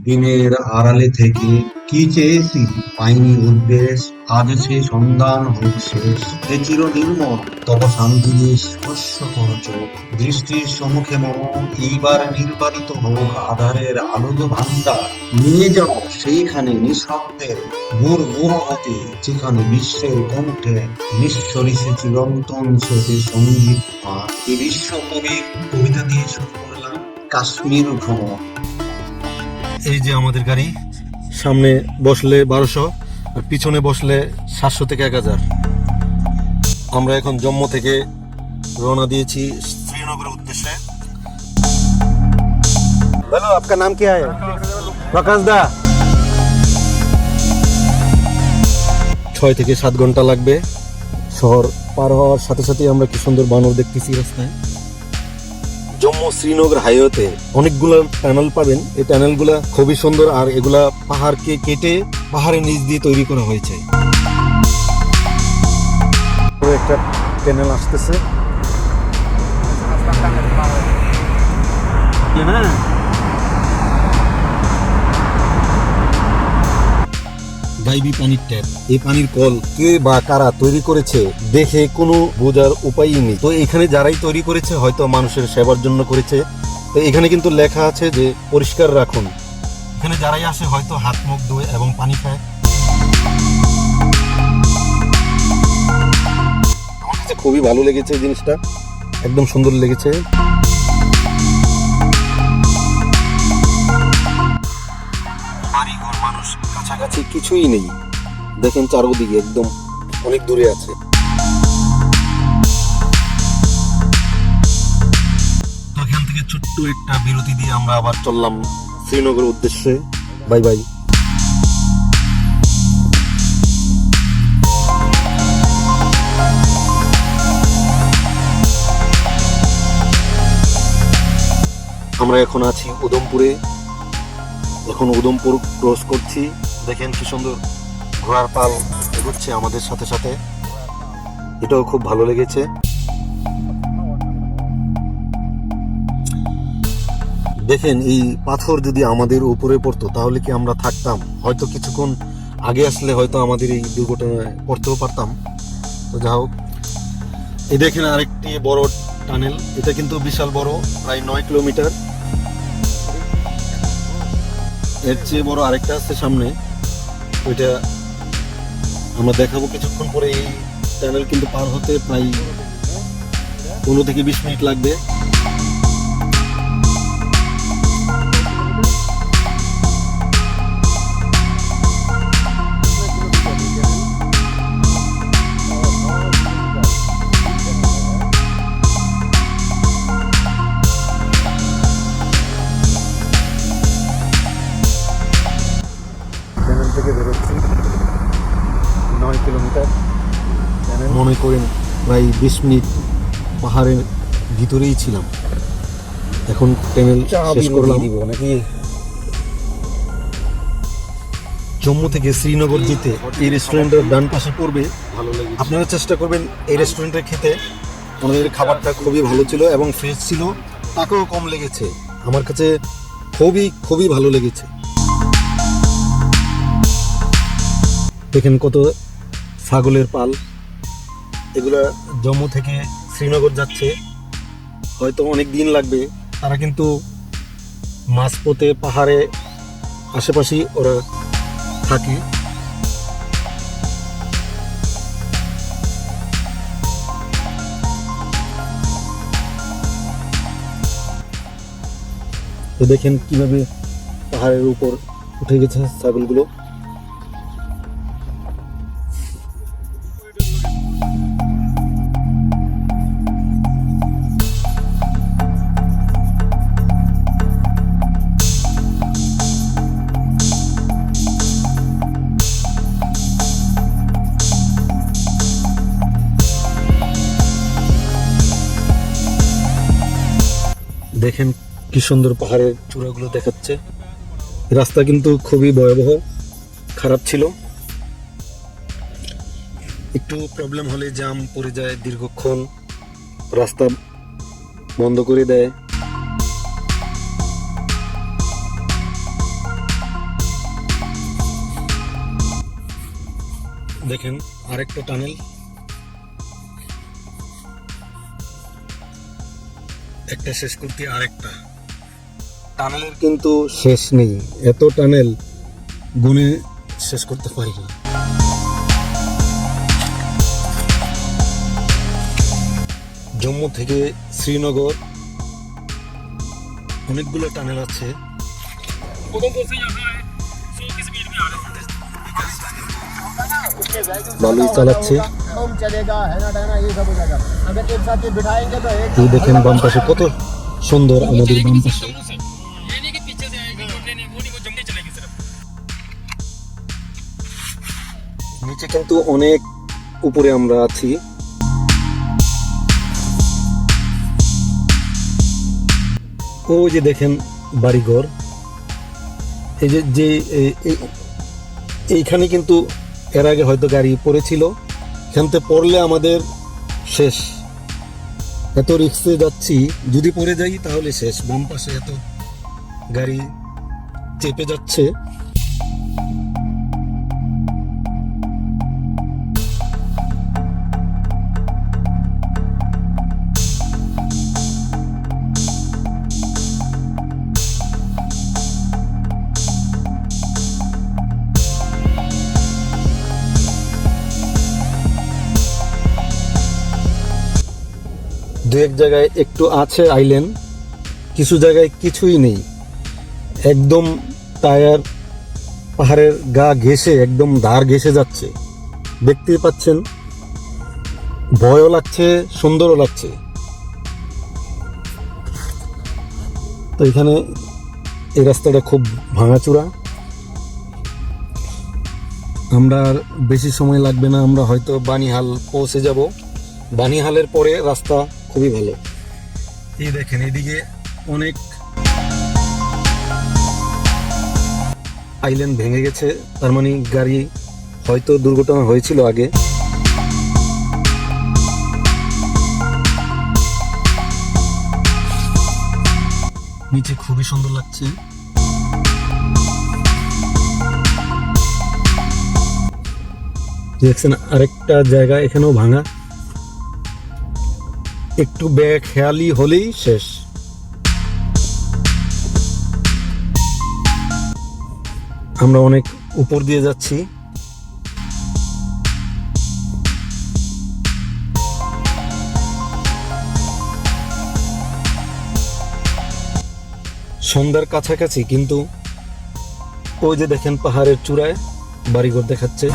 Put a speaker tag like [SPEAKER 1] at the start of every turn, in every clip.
[SPEAKER 1] দিনের আড়ালে থেকে কি চেয়েছি পাইনি উদ্দেশ? আজ সে সন্ধান হোক শেষ। চির নির্মল তব শান্তি স্পর্শ কর দৃষ্টির সম্মুখে মম এইবার হোক আধারের আলোক ভান্ডার নিয়ে যাও সেইখানে নিঃশব্দের দূর দূর হতে, যেখানে বিশ্বের কণ্ঠে নিঃস্বরিসে চিরন্তন স্রোতে সংগীত এই বিশ্ব কবির কবিতা দিয়ে শুরু করলাম কাশ্মীর ভ্রমণ।
[SPEAKER 2] এই যে আমাদের গাড়ি, সামনে বসলে বারোশো, আর পিছনে বসলে সাতশো থেকে এক হাজার। আমরা এখন জম্মু থেকে রওনা দিয়েছি শ্রীনগরের উদ্দেশ্যে। বলো, আপনার নাম কি হয়? প্রকাশ দা। ছয় থেকে সাত ঘণ্টা লাগবে। শহর পার হওয়ার সাথে সাথে আমরা কি সুন্দর বানর দেখতেছি রাস্তায়। জম্মু শ্রীনগর হাইওয়েতে অনেকগুলো টানেল পাবেন। এই টানেলগুলো খুবই সুন্দর আর এগুলা পাহাড়কে কেটে পাহাড়ের নিচ দিয়ে তৈরি করা হয়েছে। একটা টানেল আসতেছে। গাইবি পানির ট্যাপ। এই পানির কল কে বা কারা তৈরি করেছে দেখে কোনো বোঝার উপায়ই নেই। তো এখানে যারাই তৈরি করেছে, হয়তো মানুষের সেবার জন্য করেছে। তো এখানে কিন্তু লেখা আছে যে পরিষ্কার রাখুন। এখানে যারাই আসে, হয়তো হাত মুখ ধোয় এবং পানি খায়। খুবই ভালো লেগেছে জিনিসটা। একদম সুন্দর লেগেছে। কিছুই নেই। দেখেন চারোদিকে একদম অনেক দূরে আছে। তো এখান থেকে ছোট্ট একটা বিরতি দিয়ে আমরা আবার চললাম শ্রীনগরের উদ্দেশ্যে। Bye bye. আমরা এখন আছি উদমপুরে এখন উদমপুর ক্রস করছি। দেখেন কি সুন্দর ঘোড়ার পাল এগোচ্ছে আমাদের সাথে সাথে। এটাও খুব ভালো লেগেছে। দেখেন, এই পাথর যদি আমাদের উপরে পড়তো, তাহলে কি আমরা থাকতাম? হয়তো কিছুক্ষণ আগে আসলে হয়তো আমাদের এই দুর্ঘটনায় পড়তেও পারতাম। তো যা হোক, এই দেখেন আরেকটি বড় টানেল। এটা কিন্তু বিশাল বড়, প্রায় নয় কিলোমিটার। এর চেয়ে বড় আরেকটা আছে সামনে। ওইটা আমরা দেখাবো কিছুক্ষণ পরে, এই টানেল কিন্তু পার হতে প্রায় পনেরো থেকে বিশ মিনিট লাগবে। প্রায় বিশ মিনিট পাহাড়ের ভিতরেই ছিলাম। এখন চ্যানেল শেষ করলাম।
[SPEAKER 3] নাকি?
[SPEAKER 2] জম্মু থেকে শ্রীনগর যেতে এই রেস্টুরেন্টের ডান পাশে পড়বে। ভালো লাগে আপনারা চেষ্টা করবেন এই রেস্টুরেন্টে খেতে। আমাদের খাবারটা খুবই ভালো ছিল এবং ফ্রেশ ছিল টাকাও কম লেগেছে। আমার কাছে খুবই খুবই ভালো লেগেছে। দেখেন কত ছাগলের পাল। এগুলা জম্মু থেকে শ্রীনগর যাচ্ছে। হয়তো অনেক দিন লাগবে। তারা কিন্তু মাঝপথে পাহাড়ে আশেপাশেই ওরা থাকে। তো দেখেন কীভাবে পাহাড়ের উপর উঠে গেছে ছাগলগুলো। দেখেন কি সুন্দর পাহাড়ের চূড়াগুলো দেখাচ্ছে। রাস্তা কিন্তু খুবই ভয়াবহ, খারাপ ছিল। একটু প্রবলেম হলে জাম পড়ে যায় দীর্ঘক্ষণ, রাস্তা বন্ধ করে দেয়। দেখেন আরেকটা টানেল একটা শেষ করতে আরেকটা। টানেলের কিন্তু শেষ নেই। এত টানেল গুনে শেষ করতে পারি না জম্মু থেকে শ্রীনগর অনেকগুলো টানেল আছে।
[SPEAKER 3] প্রথম পৌঁছে যাবে
[SPEAKER 2] বালুই চালাচ্ছে। এই দেখেন বাম পাশে কত সুন্দর আমাদের বাম পাশে। নিচে কিন্তু অনেক উপরে আমরা আছি। ও যে দেখেন বাড়িঘর, এই যে যে এইখানে কিন্তু এর আগে হয়তো গাড়ি পড়েছিল। এখানতে পড়লে আমাদের শেষ। এত রিক্সে যাচ্ছি, যদি পড়ে যাই তাহলে শেষ। বাম পাশে এত গাড়ি চেপে যাচ্ছে। এক জায়গায় একটু আছে আইল্যান্ড কিছু জায়গায় কিছুই নেই। একদম টায়ার, পাহাড়ের গা ঘেসে একদম ধার ঘেসে যাচ্ছে। দেখতেই পাচ্ছেন, ভয়ও লাগছে, সুন্দরও লাগছে। তো এখানে এই রাস্তাটা খুব ভাঙাচোরা। আমরা বেশি সময় লাগবে না, আমরা হয়তো বানিহাল পৌঁছে যাব। বানিহালের পরে রাস্তা খুবই ভালো। এই দেখেন, এদিকে অনেক আইল্যান্ড ভেঙে গেছে। তার মানে গাড়ি হয়তো দুর্ঘটনা হয়েছিল আগে। নিচে খুবই সুন্দর লাগছে। দেখছেন, আরেকটা জায়গা এখানেও ভাঙা। একটু খেয়ালি হলেই শেষ। আমরা অনেক উপর দিয়ে যাচ্ছি। সন্ধ্যার কাছাকাছি, কিন্তু ওই যে দেখেন পাহাড়ের চূড়ায় বাড়িঘর দেখাচ্ছে।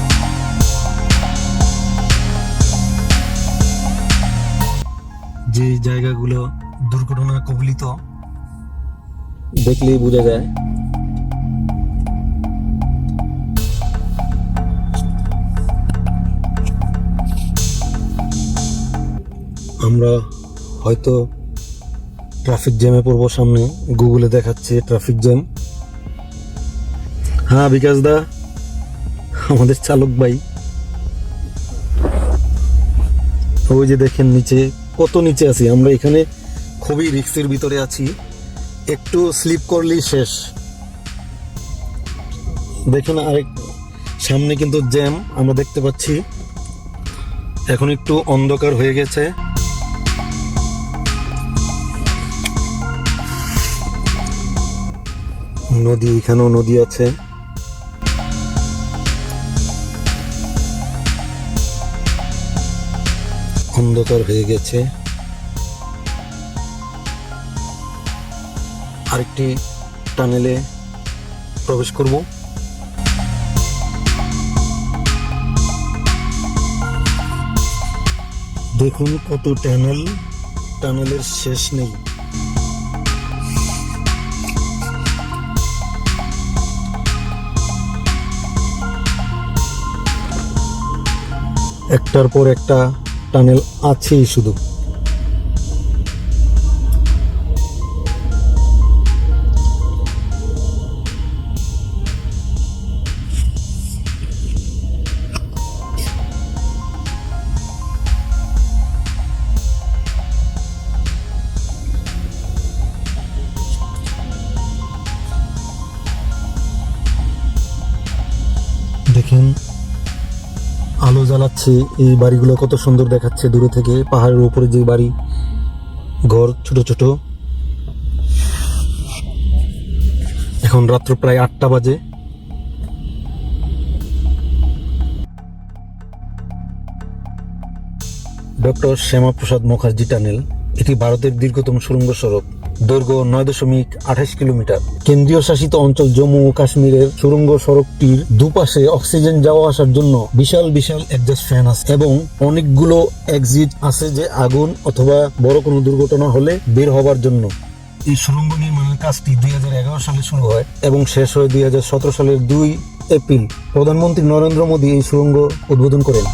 [SPEAKER 2] যে জায়গাগুলো দুর্ঘটনা কবলিত দেখলেই বোঝা যায়। আমরা হয়তো ট্রাফিক জ্যামে পড়ব সামনে গুগলে দেখাচ্ছে ট্রাফিক জ্যাম হ্যাঁ বিকাশ দা আমাদের চালক ভাই। ওই যে দেখেন নিচে কত নিচে আছি? আমরা এখানে খুবই রিক্সের ভিতরে আছি। একটু স্লিপ করলেই শেষ। দেখেন আরেক সামনে কিন্তু জ্যাম, আমরা দেখতে পাচ্ছি। এখন একটু অন্ধকার হয়ে গেছে। নদী, এখানেও নদী আছে। অন্ধকার হয়ে গেছে। আরেকটি টানেলে প্রবেশ করব। দেখুন কত টানেল, টানেলের শেষ নেই। একটার পর একটা টানেল আছেই শুধু। আলো এই বাড়িগুলো কত সুন্দর দেখাচ্ছে দূরে থেকে, পাহাড়ের উপরে যে বাড়ি, ঘর ছোট ছোট। এখন রাত্র প্রায় আটটা বাজে। ডক্টর শ্যামাপ্রসাদ মুখার্জি টানেল, এটি ভারতের দীর্ঘতম সুড়ঙ্গ সড়ক। দৈর্ঘ্য নয় দশমিক আঠাশ কিলোমিটার। কেন্দ্রীয় শাসিত অঞ্চল জম্মু ও কাশ্মীরের সুড়ঙ্গ সড়কটির দুপাশে অক্সিজেন যাওয়া আসার জন্য বিশাল বিশাল অ্যাডজাস্ট ফ্যান আছে এবং অনেকগুলো এক্সিট আছে যে আগুন অথবা বড় কোনো দুর্ঘটনা হলে বের হবার জন্য। এই সুড়ঙ্গ নির্মাণের কাজটি দুই হাজার এগারো সালে শুরু হয় এবং শেষ হয় দুই হাজার সতেরো সালের দুই এপ্রিল। প্রধানমন্ত্রী নরেন্দ্র মোদী এই সুড়ঙ্গ উদ্বোধন করেন।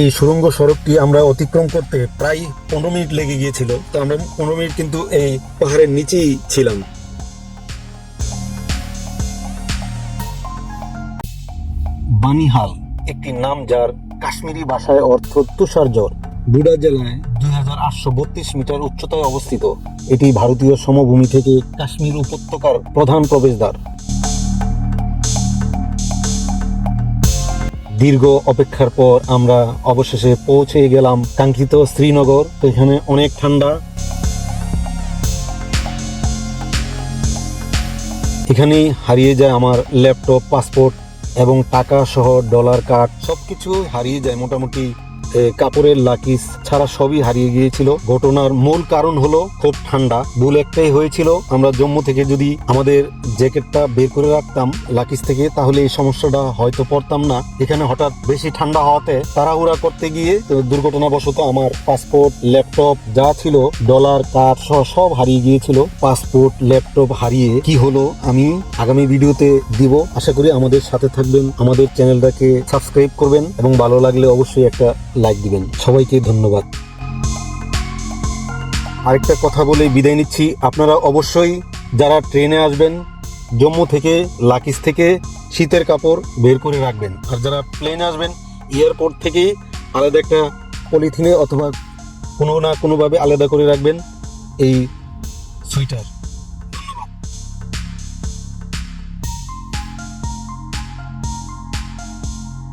[SPEAKER 2] এই সুড়ঙ্গ সড়কটি আমরা অতিক্রম করতে প্রায় পনেরো মিনিট লেগে গিয়েছিল। তো আমরা পনেরো মিনিট কিন্তু এই পাহাড়ের নিচেই ছিলাম। বানিহাল একটি নাম যার কাশ্মীরি ভাষায় অর্থ তুষার জ্বর বুড়া জেলায় দুই হাজার আটশো বত্রিশ মিটার উচ্চতায় অবস্থিত। এটি ভারতীয় সমভূমি থেকে কাশ্মীর উপত্যকার প্রধান প্রবেশদ্বার। দীর্ঘ অপেক্ষার পর আমরা অবশেষে পৌঁছে গেলাম কাঙ্ক্ষিত শ্রীনগর, তো এখানে অনেক ঠান্ডা। এখানেই হারিয়ে যায় আমার ল্যাপটপ, পাসপোর্ট এবং টাকা সহ ডলার কার্ড। সবকিছু হারিয়ে যায় মোটামুটি কাপড়ের লাকিস ছাড়া সবই হারিয়ে গিয়েছিল। ঘটনার মূল কারণ হলো খুব ঠান্ডা। ভুল একটাই হয়েছিল, আমরা জম্মু থেকে যদি আমাদের জ্যাকেটটা বের করে রাখতাম লাকিস থেকে, তাহলে এই সমস্যাটা হয়তো পড়তাম না। এখানে হঠাৎ বেশি ঠান্ডা হওয়াতে তাড়াহুড়া করতে গিয়ে দুর্ঘটনাবশত আমার পাসপোর্ট, ল্যাপটপ যা ছিল, ডলার, কার্ড সহ সব হারিয়ে গিয়েছিল। পাসপোর্ট, ল্যাপটপ হারিয়ে কি হলো আমি আগামী ভিডিওতে দিব। আশা করি আমাদের সাথে থাকবেন। আমাদের চ্যানেলটাকে সাবস্ক্রাইব করবেন এবং ভালো লাগলে অবশ্যই একটা লাইক দিবেন। সবাইকে ধন্যবাদ। আরেকটা কথা বলে বিদায় নিচ্ছি। আপনারা অবশ্যই যারা ট্রেনে আসবেন, জম্মু থেকে, লাকিস থেকে, শীতের কাপড় বের করে রাখবেন। আর যারা প্লেনে আসবেন, এয়ারপোর্ট থেকে আলাদা একটা পলিথিনে অথবা কোনো না কোনোভাবে আলাদা করে রাখবেন এই সুইটার